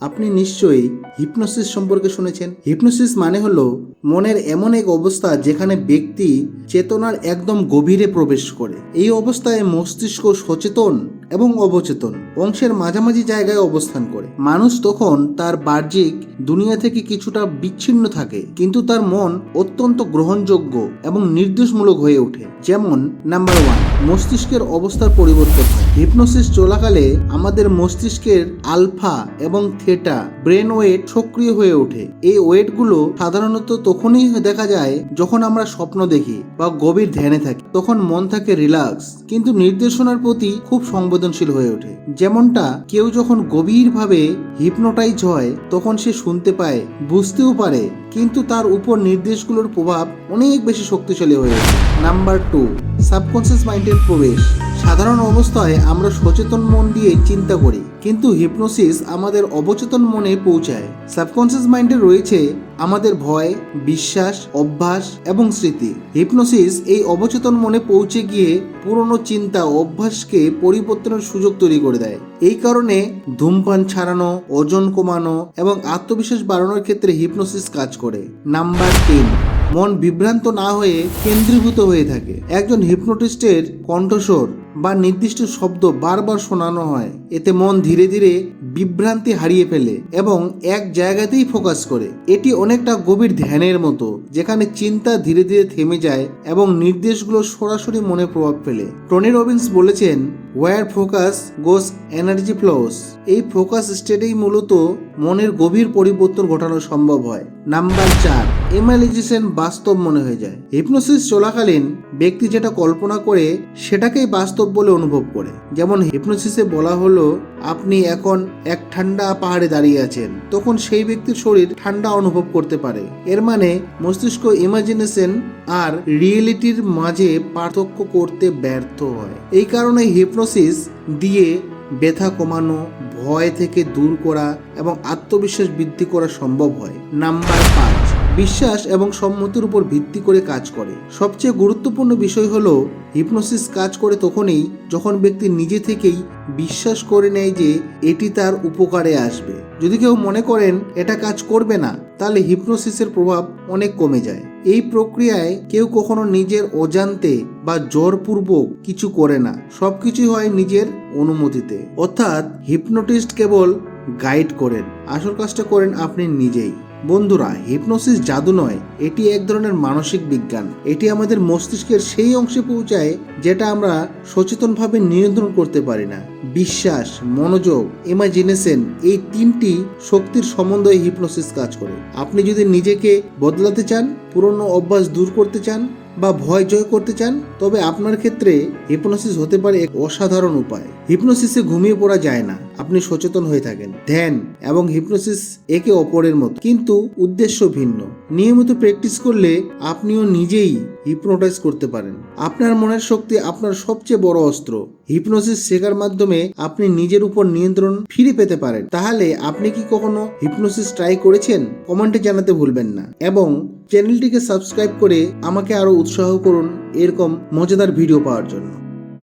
আপনি নিশ্চয়ই হিপনোসিস সম্পর্কে শুনেছেন। হিপনোসিস মানে হলো মনের এমন এক অবস্থা যেখানে ব্যক্তি চেতনার একদম গভীরে প্রবেশ করে। এই অবস্থায় মস্তিষ্ক সচেতন এবং অবচেতন, অংশের মাঝামাঝি জায়গায় অবস্থান করে। মানুষ তখন তার বাহ্যিক দুনিয়া থেকে কিছুটা বিচ্ছিন্ন থাকে, কিন্তু তার মন অত্যন্ত গ্রহণযোগ্য এবং নির্দেশমূলক হয়ে ওঠে। যেমন নাম্বার ওয়ান মস্তিষ্কের অবস্থার পরিবর্তন হয়। হিপনোসিস চলাকালে আমাদের মস্তিষ্কের আলফা এবং থেটা ব্রেন ওয়েট সক্রিয় হয়ে ওঠে। এই ওয়েটগুলো সাধারণত তখনই দেখা যায় যখন আমরা স্বপ্ন দেখি বা গভীর ধ্যানে থাকি। তখন মন থাকে রিল্যাক্স, কিন্তু নির্দেশনার প্রতি খুব সংবেদনশীল হয়ে ওঠে। যেমনটা কেউ যখন গভীরভাবে হিপনোটাইজ হয়, তখন সে শুনতে পায়, বুঝতেও পারে, কিন্তু তার উপর নির্দেশগুলোর প্রভাব অনেক বেশি শক্তিশালী হয়ে ওঠে। নাম্বার টু, সাবকনসিয়াস মাইন্ডের প্রবেশ। সাধারণ অবস্থায় আমরা সচেতন মন দিয়ে চিন্তা করি, কিন্তু হিপনোসিস আমাদের অবচেতন মনে পৌঁছায়। সাবকনসিয়াস মাইন্ডে রয়েছে আমাদের ভয়, বিশ্বাস, অভ্যাস এবং স্মৃতি। হিপনোসিস এই অবচেতন মনে পৌঁছে গিয়ে পুরনো চিন্তা অভ্যাসকে পরিবর্তনের সুযোগ তৈরি করে দেয়। এই কারণে ধূমপান ছাড়ানো, ওজন কমানো এবং আত্মবিশ্বাস বাড়ানোর ক্ষেত্রে হিপনোসিস কাজ করে। নাম্বার তিন, মন বিভ্রান্ত না হয়ে কেন্দ্রীভূত হয়ে থাকে। একজন হিপনোটিস্টের কণ্ঠস্বর বা নির্দিষ্ট শব্দ বারবার শোনানো হয়। এতে মন ধীরে ধীরে বিভ্রান্তি হারিয়ে ফেলে এবং এক জায়গাতেই ফোকাস করে। এটি অনেকটা গভীর ধ্যানের মতো, যেখানে চিন্তা ধীরে ধীরে থেমে যায় এবং নির্দেশগুলো সরাসরি মনে প্রভাব ফেলে। টনি রবিন্স বলেছেন where focus goes energy flows এই ফোকাস স্টেটেই মূলত মনের গভীর পরিবর্তন ঘটানো সম্ভব হয়। নাম্বার চার এমালিজেশন বাস্তব মনে হয়ে যায়। হিপনোসিস চলাকালীন ব্যক্তি যেটা কল্পনা করে, সেটাকেই বাস্তব বলে অনুভব করে। যেমন হিপনোসিসে বলা হলো, আপনি এখন এক ঠান্ডা পাহাড়ে দাঁড়িয়ে আছেন। তখন সেই ব্যক্তির শরীর ঠান্ডা অনুভব করতে পারে। এর মানে মস্তিষ্ক ইমাজিনেশন আর রিয়েলিটির মাঝে পার্থক্য করতে ব্যর্থ হয়। এই কারণে হিপনোসিস দিয়ে ব্যথা কমানো, ভয় থেকে দূর করা এবং আত্মবিশ্বাস বৃদ্ধি করা সম্ভব হয়। নাম্বার পাঁচ, বিশ্বাস এবং সম্মতির উপর ভিত্তি করে কাজ করে। সবচেয়ে গুরুত্বপূর্ণ বিষয় হলো, হিপনোসিস কাজ করে তখনই যখন ব্যক্তি নিজে থেকেই বিশ্বাস করে নেয় যে এটি তার উপকারে আসবে। যদি কেউ মনে করেন, এটা কাজ করবে না তাহলে হিপনোসিসের প্রভাব অনেক কমে যায়। এই প্রক্রিয়ায় কেউ কখনো নিজের অজান্তে বা জোরপূর্বক কিছু করে না। সবকিছু হয় নিজের অনুমতিতে। অর্থাৎ হিপনোটিস্ট কেবল গাইড করেন। আসল কাজটা করেন আপনি নিজেই। বন্ধুরা, হিপনোসিস জাদু নয়, এটি এক ধরনের মানসিক বিজ্ঞান। এটি আমাদের মস্তিষ্কের সেই অংশে পৌঁছায় যেটা আমরা সচেতনভাবে নিয়ন্ত্রণ করতে পারি না। বিশ্বাস, মনোযোগ ইমাজিনেশন এই তিনটি শক্তির সমন্বয়ে হিপনোসিস কাজ করে। আপনি যদি নিজেকে বদলাতে চান, পুরনো অভ্যাস দূর করতে চান বা ভয় জয় করতে চান, তবে আপনার ক্ষেত্রে হিপনোসিস হতে পারে এক অসাধারণ উপায়। হিপনোসিসে ঘুমিয়ে পড়া যায় না, আপনি সচেতন হয়ে থাকেন। ধ্যান এবং হিপনোসিস একে অপরের মতো, কিন্তু উদ্দেশ্য ভিন্ন। নিয়মিত প্র্যাকটিস করলে আপনিও নিজেই হিপনোটাইজ করতে পারেন। আপনার মনের শক্তি আপনার সবচেয়ে বড় অস্ত্র। হিপনোসিস শেখার মাধ্যমে আপনি নিজের উপর নিয়ন্ত্রণ ফিরে পেতে পারেন। তাহলে আপনি কি কখনো হিপনোসিস ট্রাই করেছেন? কমেন্টে জানাতে ভুলবেন না। এবং চ্যানেলটিকে সাবস্ক্রাইব করে আমাকে আরও উৎসাহ করুন এরকম মজাদার ভিডিও পাওয়ার জন্য।